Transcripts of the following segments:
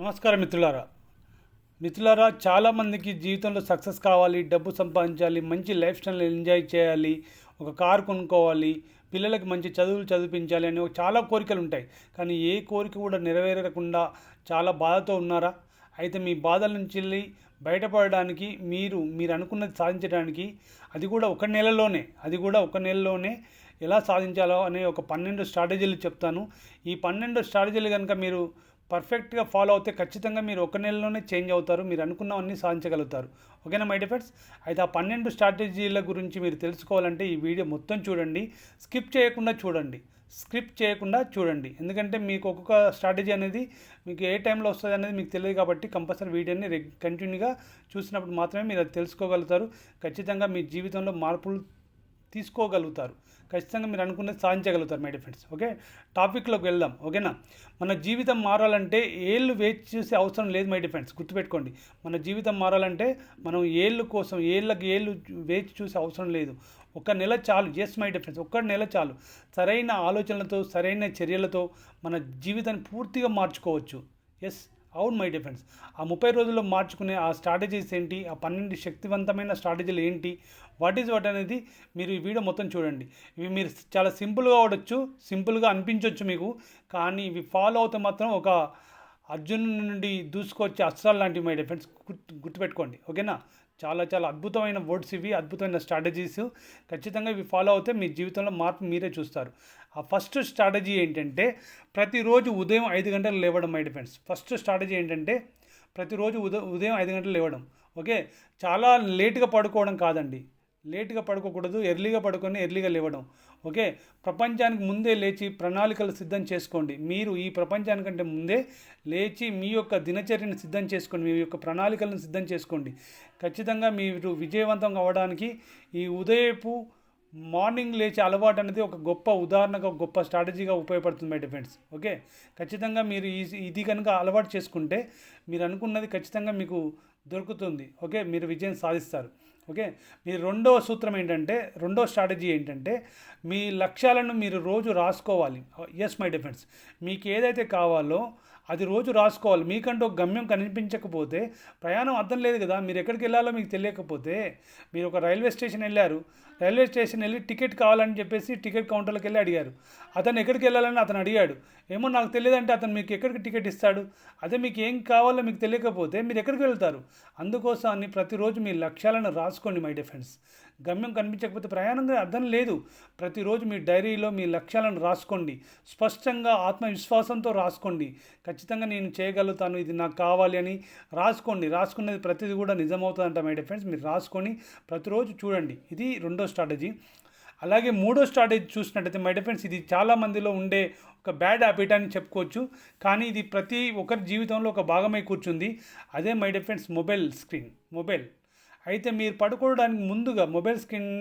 నమస్కారం మిత్రులారా. మిత్రులారా చాలామందికి జీవితంలో సక్సెస్ కావాలి డబ్బు సంపాదించాలి మంచి లైఫ్ స్టైల్ ఎంజాయ్ చేయాలి ఒక కారు కొనుక్కోవాలి పిల్లలకి మంచి చదువులు చదివించాలి అని చాలా కోరికలు ఉంటాయి. కానీ ఏ కోరిక కూడా నెరవేరకుండా చాలా బాధతో ఉన్నారా? అయితే మీ బాధల నుంచి వెళ్ళి బయటపడడానికి మీరు మీరు అనుకున్నది సాధించడానికి అది కూడా ఒక నెలలోనే అది కూడా ఒక నెలలోనే ఎలా సాధించాలో అనే ఒక పన్నెండు స్ట్రాటజీలు చెప్తాను. ఈ పన్నెండు స్ట్రాటజీలు కనుక మీరు పర్ఫెక్ట్గా ఫాలో అవుతే ఖచ్చితంగా మీరు ఒక నెలలోనే చేంజ్ అవుతారు. మీరు అనుకున్నవన్నీ సాధించగలుగుతారు. ఓకేనా మై డిఫెండ్స్ అయితే ఆ పన్నెండు స్ట్రాటజీల గురించి మీరు తెలుసుకోవాలంటే ఈ వీడియో మొత్తం చూడండి. స్కిప్ చేయకుండా చూడండి. స్క్రిప్ట్ చేయకుండా చూడండి. ఎందుకంటే మీకు ఒక్కొక్క స్ట్రాటజీ అనేది మీకు ఏ టైంలో వస్తుంది అనేది మీకు తెలియదు కాబట్టి కంపల్సరీ వీడియోని కంటిన్యూగా చూసినప్పుడు మాత్రమే మీరు అది తెలుసుకోగలుగుతారు. ఖచ్చితంగా మీ జీవితంలో మార్పులు తీసుకోగలుగుతారు. ఖచ్చితంగా మీరు అనుకున్నది సాధించగలుగుతారు మై ఫ్రెండ్స్ ఓకే టాపిక్లోకి వెళ్దాం. ఓకేనా మన జీవితం మారాలంటే ఏళ్ళు వేచి చూసే అవసరం లేదు మై ఫ్రెండ్స్ గుర్తుపెట్టుకోండి. మన జీవితం మారాలంటే మనం ఏళ్ళు కోసం ఏళ్ళకి ఏళ్ళు వేచి చూసే అవసరం లేదు. ఒక నెల చాలు. ఎస్ మై ఫ్రెండ్స్ ఒక్క నెల చాలు. సరైన ఆలోచనలతో సరైన చర్యలతో మన జీవితాన్ని పూర్తిగా మార్చుకోవచ్చు. ఎస్ అవును మై డిఫెన్స్ ఆ ముప్పై రోజుల్లో మార్చుకునే ఆ స్ట్రాటజీస్ ఏంటి? ఆ పన్నెండు శక్తివంతమైన స్ట్రాటజీలు ఏంటి? వాట్ ఈజ్ వాట్ అనేది మీరు ఈ వీడియో మొత్తం చూడండి. ఇవి మీరు చాలా సింపుల్గా ఉండొచ్చు సింపుల్గా అనిపించవచ్చు మీకు. కానీ ఇవి ఫాలో అవుతే మాత్రం ఒక అర్జున్ నుండి దూసుకొచ్చే అస్త్రాలు లాంటివి మై డిఫెన్స్ గుర్తు గుర్తుపెట్టుకోండి. ఓకేనా? చాలా చాలా అద్భుతమైన వర్డ్స్ ఇవి అద్భుతమైన స్ట్రాటజీస్ ఖచ్చితంగా ఇవి ఫాలో అవుతే మీ జీవితంలో మార్పు మీరే చూస్తారు. ఆ ఫస్ట్ స్ట్రాటజీ ఏంటంటే ప్రతిరోజు ఉదయం ఐదు గంటలు లేవడం మై డిఫెండ్స్ ఫస్ట్ స్ట్రాటజీ ఏంటంటే ప్రతిరోజు ఉదయం ఉదయం ఐదు గంటలు లేవడం. ఓకే? చాలా లేట్గా పడుకోవడం కాదండి. లేట్గా పడుకోకూడదు ఎర్లీగా పడుకొని ఎర్లీగా లేవడం. ఓకే? ప్రపంచానికి ముందే లేచి ప్రణాళికలు సిద్ధం చేసుకోండి. మీరు ఈ ప్రపంచానికంటే ముందే లేచి మీ యొక్క దినచర్యను సిద్ధం చేసుకోండి మీ యొక్క ప్రణాళికలను సిద్ధం చేసుకోండి. ఖచ్చితంగా మీరు విజయవంతం అవ్వడానికి ఈ ఉదయపు మార్నింగ్ లేచే అలవాటు అనేది ఒక గొప్ప ఉదాహరణగా ఒక గొప్ప స్ట్రాటజీగా ఉపయోగపడుతుంది మై డిఫెండ్స్ ఓకే? ఖచ్చితంగా మీరు ఇది కనుక అలవాటు చేసుకుంటే మీరు అనుకున్నది ఖచ్చితంగా మీకు దొరుకుతుంది. ఓకే? మీరు విజయం సాధిస్తారు. ఓకే? మీ రెండవ సూత్రం ఏంటంటే రెండో స్ట్రాటజీ ఏంటంటే మీ లక్ష్యాలను మీరు రోజు రాసుకోవాలి. ఎస్ మై డిఫెండ్స్ మీకు ఏదైతే కావాలో అది రోజు రాసుకోవాలి. మీకంటూ ఒక గమ్యం కనిపించకపోతే ప్రయాణం అర్థం లేదు కదా. మీరు ఎక్కడికి వెళ్ళాలో మీకు తెలియకపోతే మీరు ఒక రైల్వే స్టేషన్ వెళ్ళారు. రైల్వే స్టేషన్ వెళ్ళి టికెట్ కావాలని చెప్పేసి టికెట్ కౌంటర్కి వెళ్ళి అడిగారు. అతను ఎక్కడికి వెళ్ళాలని అతను అడిగాడు. ఏమో నాకు తెలియదంటే అతను మీకు ఎక్కడికి టికెట్ ఇస్తాడు? అదే మీకు ఏం కావాలో మీకు తెలియకపోతే మీరు ఎక్కడికి వెళ్తారు? అందుకోసం అని ప్రతిరోజు మీ లక్ష్యాలను రాసుకోండి మై డిఫెండ్స్ గమ్యం కనిపించకపోతే ప్రయాణంగా అర్థం లేదు. ప్రతిరోజు మీ డైరీలో మీ లక్ష్యాలను రాసుకోండి. స్పష్టంగా ఆత్మవిశ్వాసంతో రాసుకోండి. ఖచ్చితంగా నేను చేయగలుగుతాను ఇది నాకు కావాలి అని రాసుకోండి. రాసుకున్నది ప్రతిదీ కూడా నిజమవుతుందంట మై ఫ్రెండ్స్ మీరు రాసుకొని ప్రతిరోజు చూడండి. ఇది రెండో స్ట్రాటజీ. అలాగే మూడో స్ట్రాటజీ చూసినట్టయితే మై డిఫెన్స్ ఇది చాలా మందిలో ఉండే ఒక బ్యాడ్ హ్యాబిట్ అని చెప్పుకోవచ్చు. కానీ ఇది ప్రతి ఒక్కరి జీవితంలో ఒక భాగమై కూర్చుంది. అదే my defends mobile screen mobile అయితే మీరు పడుకోవడానికి ముందుగా మొబైల్ స్క్రీన్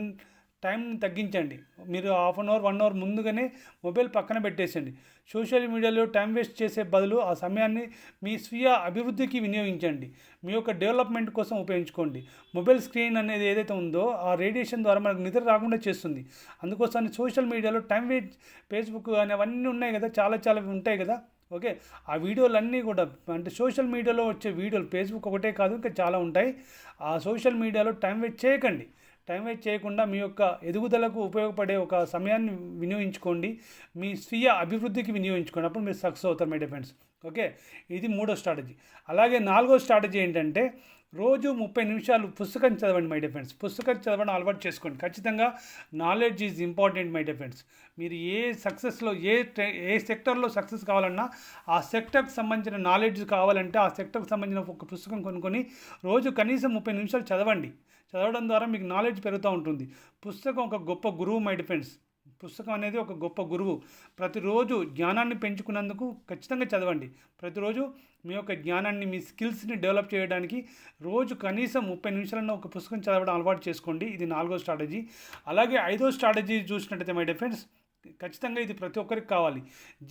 టైం తగ్గించండి. మీరు half an hour one hour ముందుగానే మొబైల్ పక్కన పెట్టేసండి సోషల్ మీడియాలో టైం వేస్ట్ చేసే బదులు ఆ సమయాన్ని మీ స్వీయ అభివృద్ధికి వినియోగించండి. మీ యొక్క డెవలప్మెంట్ కోసం ఉపయోగించుకోండి. మొబైల్ స్క్రీన్ అనేది ఏదైతే ఉందో ఆ రేడియేషన్ ద్వారా మనకు నిద్ర రాకుండా చేస్తుంది. అందుకోసం సోషల్ మీడియాలో టైం వేస్ట్ ఫేస్బుక్ కానీ అవన్నీ ఉన్నాయి కదా చాలా చాలా ఉంటాయి కదా. ఓకే? ఆ వీడియోలన్నీ కూడా అంటే సోషల్ మీడియాలో వచ్చే వీడియోలు ఫేస్బుక్ ఒకటే కాదు ఇంకా చాలా ఉంటాయి. ఆ సోషల్ మీడియాలో టైం వేస్ట్ చేయకండి. టైం వేస్ట్ చేయకుండా మీ యొక్క ఎదుగుదలకు ఉపయోగపడే ఒక సమయాన్ని వినియోగించుకోండి. మీ స్వీయ అభివృద్ధికి వినియోగించుకోండి. అప్పుడు మీరు సక్సెస్ అవుతారు మై డిఫెండ్స్ ఓకే ఇది మూడో స్ట్రాటజీ అలాగే నాలుగో స్ట్రాటజీ ఏంటంటే రోజు ముప్పై నిమిషాలు పుస్తకం చదవండి మై డిఫెండ్స్ పుస్తకం చదవడం అలవాటు చేసుకోండి. ఖచ్చితంగా knowledge is important my friends మీరు ఏ సక్సెస్లో ఏ ఏ సెక్టర్లో సక్సెస్ కావాలన్నా ఆ సెక్టర్కి సంబంధించిన నాలెడ్జ్ కావాలంటే ఆ సెక్టర్కి సంబంధించిన ఒక పుస్తకం కొనుక్కొని రోజు కనీసం ముప్పై నిమిషాలు చదవండి. చదవడం ద్వారా మీకు నాలెడ్జ్ పెరుగుతూ ఉంటుంది. పుస్తకం ఒక గొప్ప గురువు మై డిఫెండ్స్ పుస్తకం అనేది ఒక గొప్ప గురువు. ప్రతిరోజు జ్ఞానాన్ని పెంచుకున్నందుకు ఖచ్చితంగా చదవండి. ప్రతిరోజు మీ యొక్క జ్ఞానాన్ని మీ స్కిల్స్ని డెవలప్ చేయడానికి రోజు కనీసం ముప్పై నిమిషాలను ఒక పుస్తకం చదవడం అలవాటు చేసుకోండి. ఇది నాలుగో స్ట్రాటజీ అలాగే ఐదో స్ట్రాటజీ చూసినట్టయితే మై డిఫెండ్స్ ఖచ్చితంగా ఇది ప్రతి ఒక్కరికి కావాలి.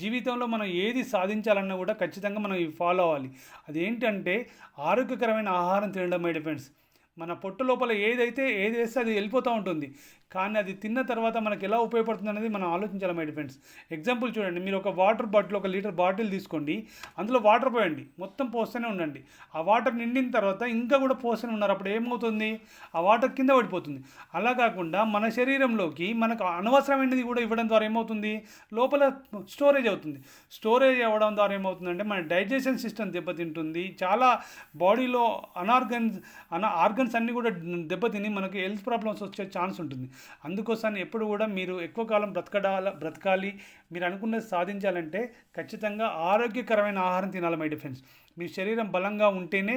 జీవితంలో మనం ఏది సాధించాలన్నా కూడా ఖచ్చితంగా మనం ఇవి ఫాలో అవ్వాలి. అదేంటంటే ఆరోగ్యకరమైన ఆహారం తినడం మై డిఫెండ్స్ మన పొట్టు లోపల ఏదైతే ఏది వేస్తే అది వెళ్ళిపోతూ ఉంటుంది. కానీ అది తిన్న తర్వాత మనకి ఎలా ఉపయోగపడుతుంది అనేది మనం ఆలోచించాలి మై ఫ్రెండ్స్ ఎగ్జాంపుల్ చూడండి. మీరు ఒక వాటర్ బాటిల్ ఒక లీటర్ బాటిల్ తీసుకోండి. అందులో వాటర్ పోయండి. మొత్తం పోస్తూనే ఉండండి. ఆ వాటర్ నిండిన తర్వాత ఇంకా కూడా పోస్తూనే ఉన్నారు. అప్పుడు ఏమవుతుంది? ఆ వాటర్ కింద పడిపోతుంది. అలా కాకుండా మన శరీరంలోకి మనకు అనవసరమైనది కూడా ఇవ్వడం ద్వారా ఏమవుతుంది? లోపల స్టోరేజ్ అవుతుంది. స్టోరేజ్ అవ్వడం ద్వారా ఏమవుతుందంటే మన డైజెషన్ సిస్టమ్ దెబ్బతింటుంది. చాలా బాడీలో అనార్గన్స్ అన ఆర్గన్ ఆర్గన్స్ అన్నీ కూడా దెబ్బతిని మనకి హెల్త్ ప్రాబ్లమ్స్ వచ్చే ఛాన్స్ ఉంటుంది. అందుకోసం ఎప్పుడు కూడా మీరు ఎక్కువ కాలం బ్రతకడాల బ్రతకాలి. మీరు అనుకున్నది సాధించాలంటే ఖచ్చితంగా ఆరోగ్యకరమైన ఆహారం తినాలి మై డిఫెన్స్ మీ శరీరం బలంగా ఉంటేనే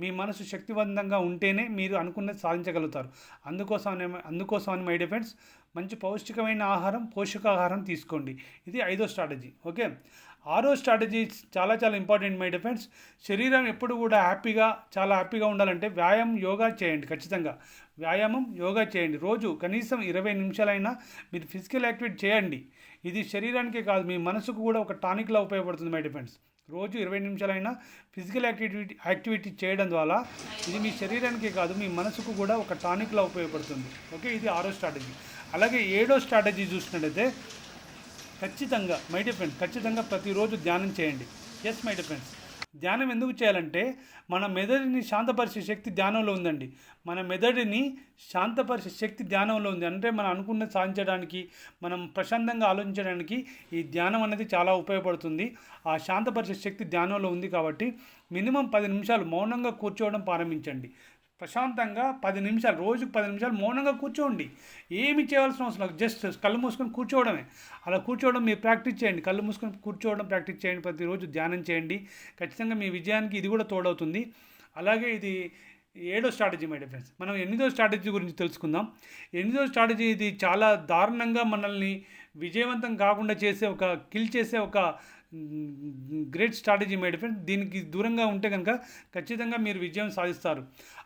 మీ మనసు శక్తివంతంగా ఉంటేనే మీరు అనుకున్నది సాధించగలుగుతారు. అందుకోసం అందుకోసం అని మై డిఫెన్స్ మంచి పౌష్టికమైన ఆహారం పోషకాహారం తీసుకోండి. ఇది ఐదో స్ట్రాటజీ. ఓకే? ఆరో స్ట్రాటజీ చాలా చాలా ఇంపార్టెంట్ మై డిఫెన్స్ శరీరం ఎప్పుడు కూడా హ్యాపీగా చాలా హ్యాపీగా ఉండాలంటే వ్యాయామం యోగా చేయండి ఖచ్చితంగా. వ్యాయామం యోగా చేయండి. రోజు కనీసం ఇరవై నిమిషాలైనా మీరు ఫిజికల్ యాక్టివిటీ చేయండి. ఇది శరీరానికే కాదు మీ మనసుకు కూడా ఒక టానిక్లా ఉపయోగపడుతుంది మై డిఫెండ్స్ రోజు ఇరవై నిమిషాలైనా ఫిజికల్ యాక్టివిటీ యాక్టివిటీ చేయడం ద్వారా ఇది మీ శరీరానికే కాదు మీ మనసుకు కూడా ఒక టానిక్లా ఉపయోగపడుతుంది. ఓకే? ఇది ఆరో స్ట్రాటజీ. అలాగే ఏడో స్ట్రాటజీ చూసినట్లయితే ఖచ్చితంగా మై డియర్ ఖచ్చితంగా ప్రతిరోజు ధ్యానం చేయండి. ఎస్ మై డిఫెండ్స్ ఫ్రెండ్స్ ధ్యానం ఎందుకు చేయాలంటే మన మెదడుని శాంతపరిచే శక్తి ధ్యానంలో ఉందండి. మన మెదడుని శాంతపరిచే శక్తి ధ్యానంలో ఉంది. అంటే మనం అనుకున్న సాధించడానికి మనం ప్రశాంతంగా ఆలోచించడానికి ఈ ధ్యానం అనేది చాలా ఉపయోగపడుతుంది. ఆ శాంతపరిచే శక్తి ధ్యానంలో ఉంది కాబట్టి మినిమం పది నిమిషాలు మౌనంగా కూర్చోవడం ప్రారంభించండి. ప్రశాంతంగా పది నిమిషాలు రోజుకు పది నిమిషాలు మౌనంగా కూర్చోండి. ఏమి చేయవలసిన అవసరం లేదు. జస్ట్ కళ్ళు మూసుకొని కూర్చోవడమే. అలా కూర్చోవడం మీరు ప్రాక్టీస్ చేయండి. కళ్ళు మూసుకొని కూర్చోవడం ప్రాక్టీస్ చేయండి. ప్రతిరోజు ధ్యానం చేయండి. ఖచ్చితంగా మీ విజయానికి ఇది కూడా తోడవుతుంది. అలాగే ఇది ఏడో స్ట్రాటజీ మై డియర్ ఫ్రెండ్స్. మనం ఎనిమిదో స్ట్రాటజీ గురించి తెలుసుకుందాం. ఎనిమిదో స్ట్రాటజీ ఇది చాలా దారుణంగా మనల్ని విజయవంతం కాకుండా చేసే ఒక కిల్ చేసే ఒక గ్రేట్ స్ట్రాటజీ మై డియర్ దీనికి దూరంగా ఉంటే కనుక ఖచ్చితంగా మీరు విజయం సాధిస్తారు.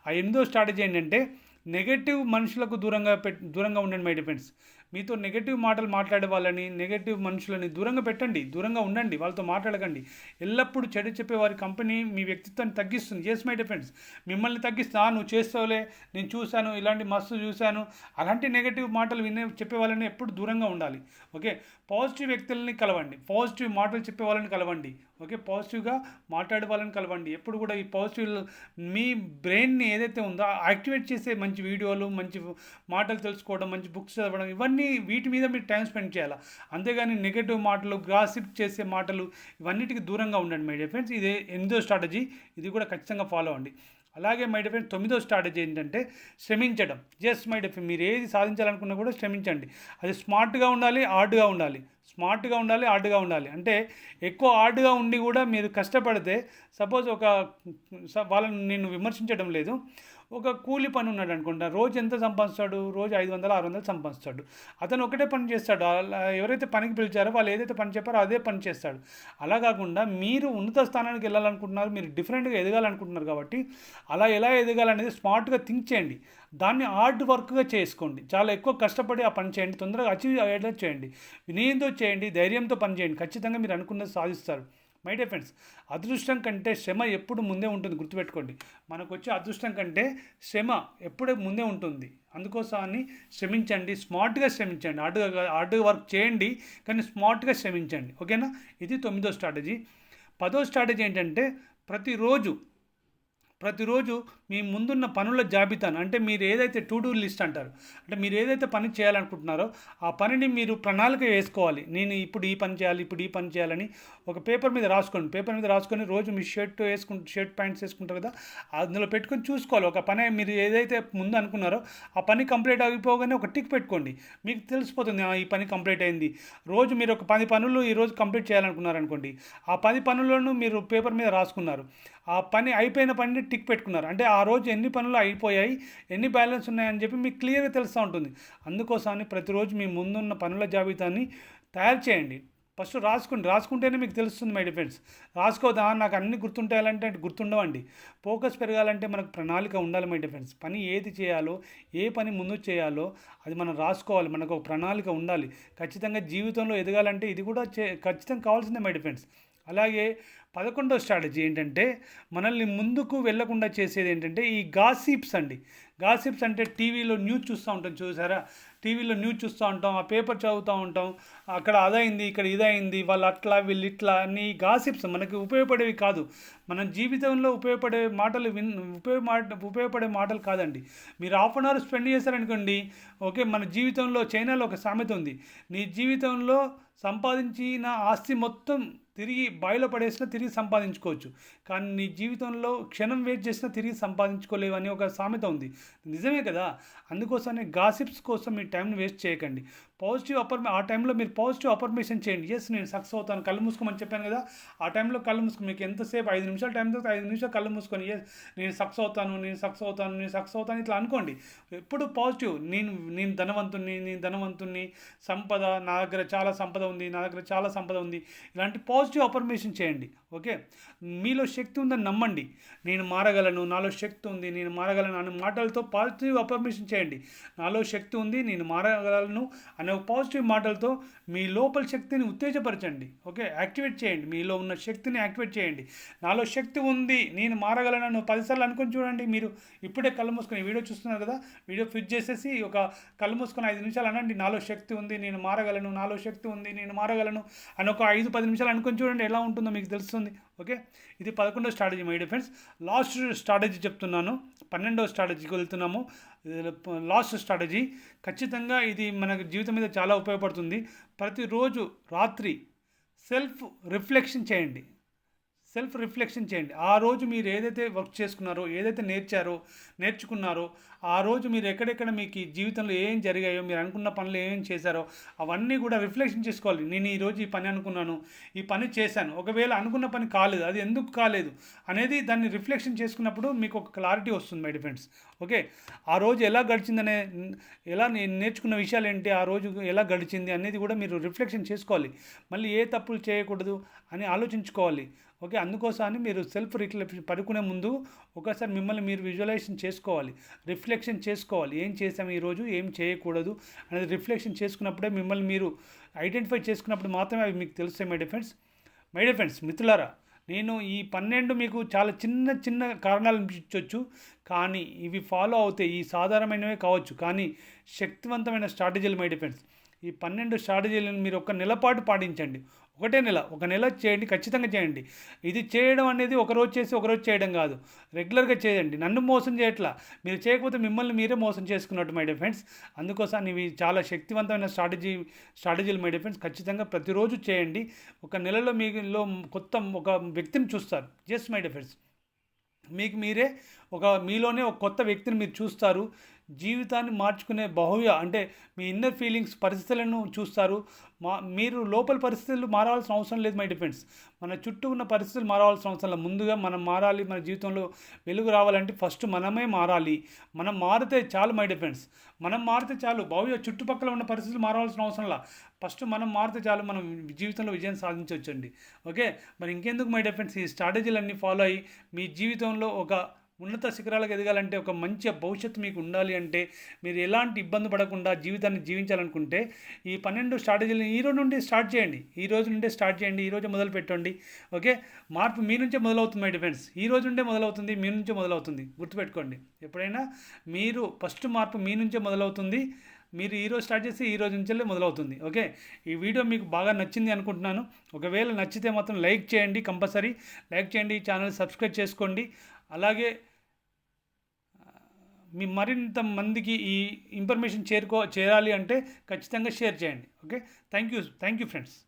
ఆ ఎనిమిదో స్ట్రాటజీ ఏంటంటే నెగటివ్ మనుషులకు దూరంగా పెట్ దూరంగా ఉండండి మై డిఫెండ్స్ మీతో నెగటివ్ మాటలు మాట్లాడే వాళ్ళని నెగటివ్ మనుషులని దూరంగా పెట్టండి దూరంగా ఉండండి వాళ్ళతో మాట్లాడకండి. ఎల్లప్పుడూ చెడు చెప్పే వారి కంపెనీ మీ వ్యక్తిత్వాన్ని తగ్గిస్తుంది. ఎస్ మై డిఫెండ్స్ మిమ్మల్ని తగ్గిస్తా నువ్వు చేస్తావులే నేను చూశాను ఇలాంటి మస్తు చూశాను. అలాంటి నెగటివ్ మాటలు వినే చెప్పే వాళ్ళని ఎప్పుడు దూరంగా ఉండాలి. ఓకే? పాజిటివ్ వ్యక్తులని కలవండి. పాజిటివ్ మాటలు చెప్పే వాళ్ళని కలవండి. ఓకే? పాజిటివ్గా మాట్లాడే వాళ్ళని కలవండి. ఎప్పుడు కూడా ఈ పాజిటివ్ మీ బ్రెయిన్ని ఏదైతే ఉందో యాక్టివేట్ చేసే మంచి వీడియోలు మంచి మాటలు తెలుసుకోవడం మంచి బుక్స్ చదవడం ఇవన్నీ వీటి మీద మీరు టైం స్పెండ్ చేయాలి? అంతేగాని నెగటివ్ మాటలు గ్రాసిప్ చేసే మాటలు ఇవన్నిటికి దూరంగా ఉండండి మై డియర్ ఫ్రెండ్స్. ఇది ఎనిమిదో స్ట్రాటజీ. ఇది కూడా ఖచ్చితంగా ఫాలో అవ్వండి. అలాగే మై డిఫెండ్ తొమ్మిదో స్ట్రాటజీ ఏంటంటే శ్రమించడం. జస్ట్ మై డిఫెండ్ మీరు ఏది సాధించాలనుకున్నా కూడా శ్రమించండి. అది స్మార్ట్గా ఉండాలి హార్డ్గా ఉండాలి. స్మార్ట్గా ఉండాలి హార్డ్గా ఉండాలి. అంటే ఎక్కువ హార్డ్గా ఉండి కూడా మీరు కష్టపడితే సపోజ్ ఒక వాళ్ళని నేను విమర్శించడం లేదు. ఒక కూలి పని ఉన్నాడు అనుకుంటా. రోజు ఎంత సంపాదిస్తాడు? రోజు ఐదు వందలు ఆరు వందలు సంపాదిస్తాడు. అతను ఒకటే పని చేస్తాడు. అలా ఎవరైతే పనికి పిలిచారో వాళ్ళు ఏదైతే పని చెప్పారో అదే పని చేస్తాడు. అలా కాకుండా మీరు ఉన్నత స్థానానికి వెళ్ళాలనుకుంటున్నారు మీరు డిఫరెంట్గా ఎదగాలనుకుంటున్నారు కాబట్టి అలా ఎలా ఎదగాలనేది స్మార్ట్గా థింక్ చేయండి. దాన్ని హార్డ్ వర్క్గా చేసుకోండి. చాలా ఎక్కువ కష్టపడి ఆ పని చేయండి. తొందరగా అచీవ్ అయ్యేలా చేయండి. వినయంతో చేయండి ధైర్యంతో పని చేయండి. ఖచ్చితంగా మీరు అనుకున్నది సాధిస్తారు. మై డియర్ ఫ్రెండ్స్ అదృష్టం కంటే శ్రమ ఎప్పుడు ముందే ఉంటుంది గుర్తుపెట్టుకోండి. మనకు వచ్చే అదృష్టం కంటే శ్రమ ఎప్పుడే ముందే ఉంటుంది. అందుకోసమని శ్రమించండి స్మార్ట్గా శ్రమించండి. హార్డ్గా హార్డ్ వర్క్ చేయండి కానీ స్మార్ట్గా శ్రమించండి. ఓకేనా? ఇది తొమ్మిదో స్ట్రాటజీ. పదో స్ట్రాటజీ ఏంటంటే ప్రతిరోజు ప్రతిరోజు మీ ముందున్న పనుల జాబితాను అంటే మీరు ఏదైతే టు డూ లిస్ట్ అంటారు అంటే మీరు ఏదైతే పని చేయాలనుకుంటున్నారో ఆ పనిని మీరు ప్రణాళిక వేసుకోవాలి. నేను ఇప్పుడు ఈ పని చేయాలి ఇప్పుడు ఈ పని చేయాలని ఒక పేపర్ మీద రాసుకోండి. పేపర్ మీద రాసుకొని రోజు మీ షర్ట్ వేసుకుంటు షర్ట్ ప్యాంట్స్ వేసుకుంటారు కదా అందులో పెట్టుకొని చూసుకోవాలి. ఒక పని మీరు ఏదైతే ముందు అనుకున్నారో ఆ పని కంప్లీట్ అయిపోగానే ఒక టిక్ పెట్టుకోండి. మీకు తెలిసిపోతుంది "ఆ, ఈ పని కంప్లీట్ అయింది. రోజు మీరు ఒక పది పనులు ఈ రోజు కంప్లీట్ చేయాలనుకున్నారు అనుకోండి ఆ పది పనులను మీరు పేపర్ మీద రాసుకున్నారు. ఆ పని అయిపోయిన పనిని టిక్ పెట్టుకున్నారు. అంటే ఆ రోజు ఎన్ని పనులు అయిపోయాయి ఎన్ని బ్యాలెన్స్ ఉన్నాయని చెప్పి మీకు క్లియర్గా తెలుస్తూ ఉంటుంది. అందుకోసమని ప్రతిరోజు మీ ముందున్న పనుల జాబితాని తయారు చేయండి. ఫస్ట్ రాసుకోండి. రాసుకుంటేనే మీకు తెలుస్తుంది మై డిఫెండ్స్ రాసుకోదా? నాకు అన్ని గుర్తుంటాయాలంటే గుర్తుండవండి. ఫోకస్ పెరగాలంటే మనకు ప్రణాళిక ఉండాలి మై డిఫెండ్స్ పని ఏది చేయాలో ఏ పని ముందు చేయాలో అది మనం రాసుకోవాలి. మనకు ఒక ప్రణాళిక ఉండాలి. ఖచ్చితంగా జీవితంలో ఎదగాలంటే ఇది కూడా చే ఖచ్చితంగా కావాల్సిందే మై డిఫెండ్స్ అలాగే పదకొండో స్ట్రాటజీ ఏంటంటే మనల్ని ముందుకు వెళ్ళకుండా చేసేది ఏంటంటే ఈ గాసిప్స్ అండి. గాసిప్స్ అంటే టీవీలో న్యూస్ చూస్తూ ఉంటాం చూసారా? టీవీలో న్యూస్ చూస్తూ ఉంటాం ఆ పేపర్ చదువుతూ ఉంటాం అక్కడ అదైంది ఇక్కడ ఇదైంది వాళ్ళు అట్లా వీళ్ళు ఇట్లా అని గాసిప్స్ మనకి ఉపయోగపడేవి కాదు. మన జీవితంలో ఉపయోగపడే మాటలు విన్ ఉపయోగ మాట ఉపయోగపడే మాటలు కాదండి. మీరు హాఫ్ అన్ అవర్ స్పెండ్ చేశారనుకోండి ఓకే మన జీవితంలో చైనాలో ఒక సామెత ఉంది. నీ జీవితంలో సంపాదించిన ఆస్తి మొత్తం తిరిగి బాయిలో పడేసినా తిరిగి సంపాదించుకోవచ్చు. కానీ నీ జీవితంలో క్షణం వేస్ట్ చేసినా తిరిగి సంపాదించుకోలేవు అని ఒక సామెత ఉంది. నిజమే కదా? అందుకోసమే గాసిప్స్ కోసం మీ టైంని వేస్ట్ చేయకండి. పాజిటివ్ అపర్ ఆ టైంలో మీరు పాజిటివ్ అఫర్మేషన్ చేయండి. ఎస్ నేను సక్సెస్ అవుతాను. కళ్ళు మూసుకోమని చెప్పాను కదా? ఆ టైంలో కళ్ళు మూసుకొని మీకు ఎంతసేపు? ఐదు నిమిషాలు టైం తర్వాత ఐదు నిమిషాలు కళ్ళు మూసుకొని ఎస్ నేను సక్సెస్ అవుతాను నేను సక్సెస్ అవుతాను నేను సక్సెస్ అవుతాను ఇట్లా అనుకోండి. ఎప్పుడు పాజిటివ్. నేను నేను ధనవంతుని నేను ధనవంతుణ్ణి. సంపద నా దగ్గర చాలా సంపద ఉంది నా దగ్గర చాలా సంపద ఉంది. ఇలాంటి పాజిటివ్ పాజిటివ్ అఫర్మేషన్ చేయండి ఓకే? మీలో శక్తి ఉందని నమ్మండి. నేను మారగలను నాలో శక్తి ఉంది నేను మారగలను అనే మాటలతో పాజిటివ్ అఫర్మేషన్ చేయండి. నాలో శక్తి ఉంది నేను మారగలను అనే ఒక పాజిటివ్ మాటలతో మీ లోపల శక్తిని ఉత్తేజపరచండి ఓకే? యాక్టివేట్ చేయండి. మీలో ఉన్న శక్తిని యాక్టివేట్ చేయండి. నాలో శక్తి ఉంది నేను మారగలను పదిసార్లు అనుకుని చూడండి. మీరు ఇప్పుడే కళ్ళు మూసుకొని వీడియో చూస్తున్నారు కదా? వీడియో ఫిట్ చేసేసి ఒక కళ్ళు మూసుకొని ఐదు నిమిషాలు అనండి. నాలో శక్తి ఉంది నేను మారగలను నాలో శక్తి ఉంది నేను మారగలను అని ఒక ఐదు పది నిమిషాలు అనుకుని చూడండి ఎలా ఉంటుందో మీకు తెలుస్తుంది. ఓకే? ఇది పదకొండో strategy my defence last strategy చెప్తున్నాను. పన్నెండో స్ట్రాటజీకి వెళ్తున్నాము. Last strategy. ఖచ్చితంగా ఇది మనకు జీవితం మీద చాలా ఉపయోగపడుతుంది. ప్రతిరోజు రాత్రి సెల్ఫ్ రిఫ్లెక్షన్ చేయండి. సెల్ఫ్ రిఫ్లెక్షన్ చేయండి. ఆ రోజు మీరు ఏదైతే వర్క్ చేసుకున్నారో ఏదైతే నేర్చారో నేర్చుకున్నారో ఆ రోజు మీరు ఎక్కడెక్కడ మీకు జీవితంలో ఏం జరిగాయో మీరు అనుకున్న పనులు ఏం చేశారో అవన్నీ కూడా రిఫ్లెక్షన్ చేసుకోవాలి. నేను ఈరోజు ఈ పని అనుకున్నాను ఈ పని చేశాను. ఒకవేళ అనుకున్న పని కాలేదు అది ఎందుకు కాలేదు అనేది దాన్ని రిఫ్లెక్షన్ చేసుకున్నప్పుడు మీకు ఒక క్లారిటీ వస్తుంది మై డిఫెండ్స్ ఓకే? ఆ రోజు ఎలా గడిచిందనే ఎలా నేను నేర్చుకున్న విషయాలు ఏంటి ఆ రోజు ఎలా గడిచింది అనేది కూడా మీరు రిఫ్లెక్షన్ చేసుకోవాలి. మళ్ళీ ఏ తప్పులు చేయకూడదు అని ఆలోచించుకోవాలి. ఓకే అందుకోసమని మీరు సెల్ఫ్ రిఫ్లెక్షన్ పడుకునే ముందు ఒకసారి మిమ్మల్ని మీరు విజువలైజేషన్ చేసుకోవాలి. రిఫ్లెక్షన్ చేసుకోవాలి. ఏం చేసాము ఈరోజు ఏం చేయకూడదు? అనేది రిఫ్లెక్షన్ చేసుకున్నప్పుడే మిమ్మల్ని మీరు ఐడెంటిఫై చేసుకున్నప్పుడు మాత్రమే అవి మీకు తెలుస్తాయి మై డిఫెండ్స్ మై డిఫెండ్స్ మిత్రులారా నేను ఈ పన్నెండు మీకు చాలా చిన్న చిన్న కారణాలు అనిపించవచ్చు కానీ ఇవి ఫాలో అవుతాయి ఈ సాధారణమైనవే కావచ్చు. కానీ శక్తివంతమైన స్ట్రాటజీలు మై డిఫెండ్స్ ఈ పన్నెండు స్ట్రాటజీలను మీరు ఒక నెలపాటు పాటించండి. ఒకటే నెల ఒక నెల చేయండి ఖచ్చితంగా చేయండి. ఇది చేయడం అనేది ఒకరోజు చేసి ఒకరోజు చేయడం కాదు. రెగ్యులర్గా చేయండి. నన్ను మోసం చేయట్లా. మీరు చేయకపోతే మిమ్మల్ని మీరే మోసం చేసుకున్నట్టు మై డిఫెండ్స్ అందుకోసం ఇవి చాలా శక్తివంతమైన స్ట్రాటజీ స్ట్రాటజీలు మై డిఫెండ్స్ ఖచ్చితంగా ప్రతిరోజు చేయండి. ఒక నెలలో మీలో కొత్త ఒక వ్యక్తిని చూస్తారు. జస్ట్ మై డిఫెండ్స్ మీకు మీరే ఒక మీలోనే ఒక కొత్త వ్యక్తిని మీరు చూస్తారు. జీవితాన్ని మార్చుకునే బహుయ అంటే మీ ఇన్నర్ ఫీలింగ్స్ పరిస్థితులను చూస్తారు. మా మీరు లోపల పరిస్థితులు మారాల్సిన అవసరం లేదు మై డిఫెండ్స్ మన చుట్టూ ఉన్న పరిస్థితులు మారాల్సిన అవసరం లేదు. ముందుగా మనం మారాలి మన జీవితంలో వెలుగు రావాలంటే ఫస్ట్ మనమే మారాలి. మనం మారితే చాలు మై డిఫెండ్స్ మనం మారితే చాలు. భవ్య చుట్టుపక్కల ఉన్న పరిస్థితులు మారాల్సిన అవసరం లా. ఫస్ట్ మనం మారితే చాలు. మనం జీవితంలో విజయం సాధించవచ్చండి. ఓకే మరి ఇంకెందుకు మై డిఫెండ్స్ ఈ స్ట్రాటజీలన్నీ ఫాలో అయ్యి మీ జీవితంలో ఒక ఉన్నత శిఖరాలకు ఎదగాలంటే ఒక మంచి భవిష్యత్తు మీకు ఉండాలి అంటే మీరు ఎలాంటి ఇబ్బంది పడకుండా జీవితాన్ని జీవించాలనుకుంటే ఈ పన్నెండు స్ట్రాటజీలను ఈ రోజు నుండి స్టార్ట్ చేయండి. ఈ రోజు నుండే స్టార్ట్ చేయండి. ఈ రోజు మొదలు పెట్టండి. ఓకే? మార్పు మీ నుంచే మొదలవుతుంది మై ఈ రోజు నుండే మొదలవుతుంది మీ నుంచే మొదలవుతుంది. గుర్తుపెట్టుకోండి. ఎప్పుడైనా మీరు ఫస్ట్ మార్పు మీ నుంచే మొదలవుతుంది. మీరు ఈరోజు స్టార్ట్ చేసి ఈ రోజు నుంచే మొదలవుతుంది. ఓకే? ఈ వీడియో మీకు బాగా నచ్చింది అనుకుంటున్నాను. ఒకవేళ నచ్చితే మాత్రం లైక్ చేయండి కంపల్సరీ లైక్ చేయండి ఛానల్ సబ్స్క్రైబ్ చేసుకోండి. అలాగే మీ మరింత మందికి ఈ ఇన్ఫర్మేషన్ చేరుకో చేరాలి అంటే ఖచ్చితంగా షేర్ చేయండి. Okay? Thank you thank you friends.